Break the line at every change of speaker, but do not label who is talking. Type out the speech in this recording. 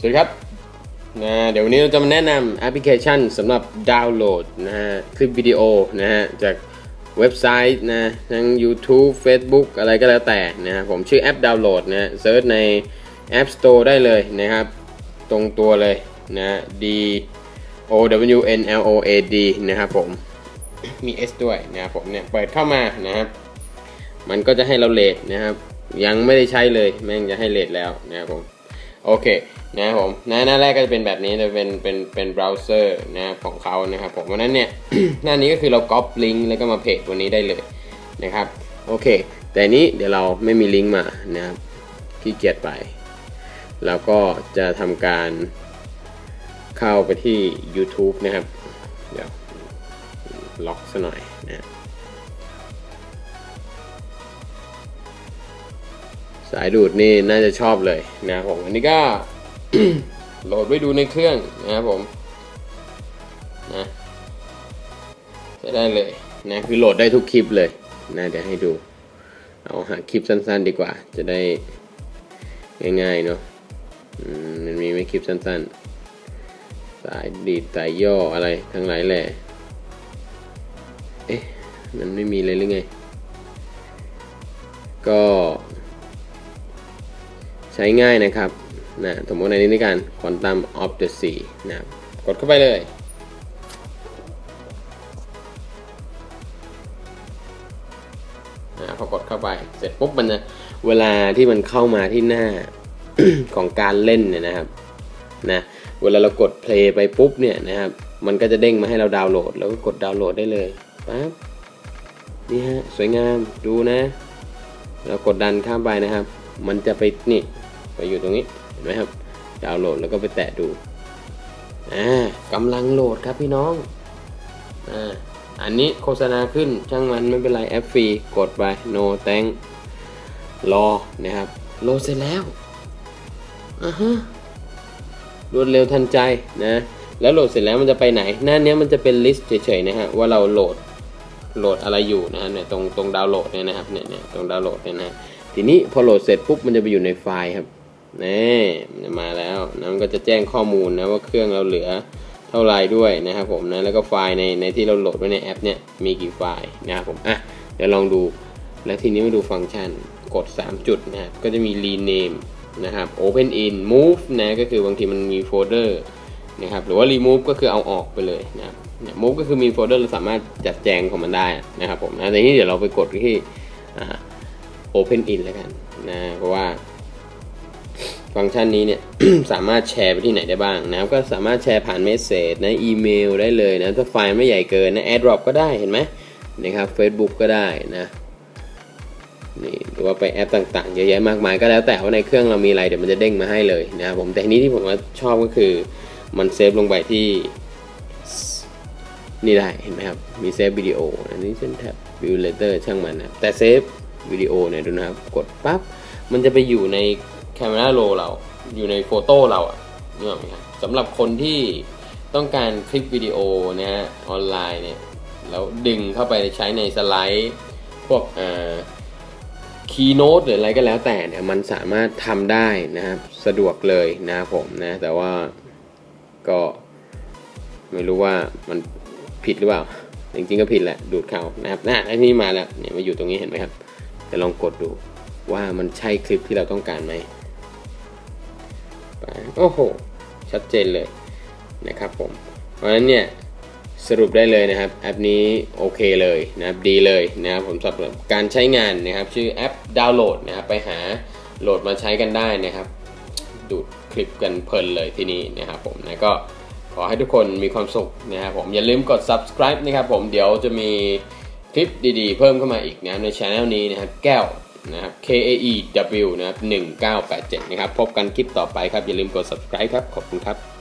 สวัสดีครับนะเดี๋ยววันนี้เราจะมาแนะนำแอปพลิเคชันสำหรับดาวน์โหลดนะฮะคลิปวิดีโอนะฮะจากเว็บไซต์นะทั้ง YouTube Facebook อะไรก็แล้วแต่นะฮะผมชื่อแอปดาวน์โหลดนะเซิร์ชใน App Store ได้เลยนะครับ ตรงตัวเลยนะ D O W N L O A D นะครับผมมี S ด้วยนะครับผมเนี่ยเปิดเข้ามานะครับ มันก็จะให้เราเลทนะครับ ยังไม่ได้ใช้เลยแม่งจะให้เลทแล้วนะครับผม โอเคนะครับผมหน้าหน้าแรกก็จะเป็นแบบนี้จะเป็นเป็นเป็นเบราว์เซอร์นะของเขานะครับผมวันนั้นเนี่ย หน้านี้ก็คือเราก๊อปลิงก์แล้วก็มาเพจวันนี้ได้เลยนะครับโอเค แต่นี้เดี๋ยวเราไม่มีลิงก์มานะครับขี้เกียจไปแล้วก็จะทำการเข้าไปที่ YouTube นะครับ เดี๋ยวล็อกซะหน่อยนะ สายดูดนี่น่าจะชอบเลยนะครับผมอันนี้ก็โหลดไว้ดูในเครื่องนะครับผมนะใช้ได้เลยนะคือโหลดได้ทุกคลิปเลยนะเดี๋ยวให้ดู เอาหาคลิปสั้นๆดีกว่า จะได้ง่ายๆเนาะมันมีไม่คลิปสั้นๆ สายดีดสายย่ออะไรทั้งหลายแหล่เอ๊ะมันไม่มีเลยหรือไง ก็ ใช้ง่ายนะครับนะสมมติในนี้ด้วยกัน Quantum of the Sea นะครับกดเข้าไปเลย นะพอกดเข้าไป เสร็จปุ๊บมันจะเวลาที่มันเข้ามาที่หน้าของการเล่นเนี่ยนะครับนะเวลาเรากด play ไปปุ๊บเนี่ยนะครับ มันก็จะเด้งมาให้เราดาวน์โหลด แล้วก็กดดาวน์โหลดได้เลยปั๊บนี่ฮะสวยงามดูนะ เรากดดันข้ามไปนะครับ มันจะไปนี่ ไปอยู่ตรงนี้เห็นไหมครับดาวน์โหลดแล้วก็ไปแตะดูอ่ากำลังโหลดครับพี่น้องอ่าอันนี้โฆษณาขึ้นช่างมันไม่เป็นไรแอปฟรีกดไป no thank รอนะครับโหลดเสร็จแล้วอ่าฮะรวดเร็วทันใจนะแล้วโหลดเสร็จแล้วมันจะไปไหน หน้าเนี้ยมันจะเป็นลิสต์เฉยๆนะฮะว่าเราโหลดโหลดอะไรอยู่นะฮะเนี่ยตรงตรงดาวน์โหลดเนี่ยนะครับเนี่ยเนี่ยตรงดาวน์โหลดเนี่ยนะทีนี้พอโหลดเสร็จปุ๊บมันจะไปอยู่ในไฟล์ครับ นี่มันจะมาแล้วนะมันก็จะแจ้งข้อมูลนะว่าเครื่องเราเหลือเท่าไรด้วยนะครับผมนะแล้วก็ไฟล์ในในที่เราโหลดไว้ในแอปเนี่ยมีกี่ไฟล์นะครับผมอะเดี๋ยวลองดูแล้วทีนี้มาดูฟังก์ชันกด 3 จุดนะครับก็จะมี rename นะครับ open in move นะก็คือบางทีมันมีโฟลเดอร์นะครับหรือว่า remove ก็คือเอาออกไปเลยนะครับ move ก็คือมีโฟลเดอร์เราสามารถจัดแจงของมันได้นะครับผมนะแต่นี้เดี๋ยวเราไปกดที่ Open In แล้วกันนะเพราะว่า ฟังก์ชันนี้เนี่ย สามารถแชร์ไปที่ไหนได้บ้างนะครับ ก็สามารถแชร์ผ่านเมสเซจนะอีเมลได้เลยนะ ถ้าไฟล์ไม่ใหญ่เกินนะ AirDrop ก็ได้เห็นไหมนะครับ Facebook ก็ได้นะนี่หรือว่าไปแอปต่างๆ เยอะแยะมากมายก็แล้วแต่ว่าในเครื่องเรามีอะไรเดี๋ยวมันจะเด้งมาให้เลยนะครับผมแต่นี้ที่ผมว่าชอบก็คือมันเซฟลงไปที่นี่ได้เห็นไหมครับมีเซฟวิดีโออันนี้เช่นแท็บวิวเลเตอร์ช่างมันนะแต่เซฟวิดีโอเนี่ยดูนะครับกดปั๊บมันจะไปอยู่ใน Camera Roll เรา อยู่ในโฟโต้เราอะนี่หรอกไหมครับสำหรับคนที่ต้องการคลิปวิดีโอนะฮะออนไลน์เนี่ยแล้วดึงเข้าไปใช้ในสไลด์พวกอ่าคีย์โน้ตหรืออะไรก็แล้วแต่เนี่ยมันสามารถทำได้นะครับสะดวกเลยนะครับผมนะแต่ว่าก็ไม่รู้ว่ามันผิดหรือเปล่า จริงๆก็ผิดแหละ ดูดเข้านะครับน่ะไอ้นี่มาแล้วเนี่ยมาอยู่ตรงนี้เห็นไหมครับจะลองกดดูว่ามันใช่คลิปที่เราต้องการไหม ไปโอ้โห ชัดเจนเลยนะครับผม เพราะฉะนั้นเนี่ยสรุปได้เลยนะครับแอปนี้โอเคเลยนะครับดีเลยนะครับผมสำหรับการใช้งานนะครับชื่อแอปดาวน์โหลดนะครับไปหาโหลดมาใช้กันได้นะครับ ดูดคลิปกันเพลินเลยที่นี่นะครับผมนะก็ขอให้ทุกคนมีความสุขนะครับผมอย่าลืมกด subscribe นะครับผมเดี๋ยวจะมีคลิปดีๆ เพิ่มเข้ามาอีกนะในช anel นี้นะครับแก้ว นะครับ K A E W นะครับ1987 นะครับ พบกันคลิปต่อไปครับ อย่าลืมกด subscribe ครับ ขอบคุณครับ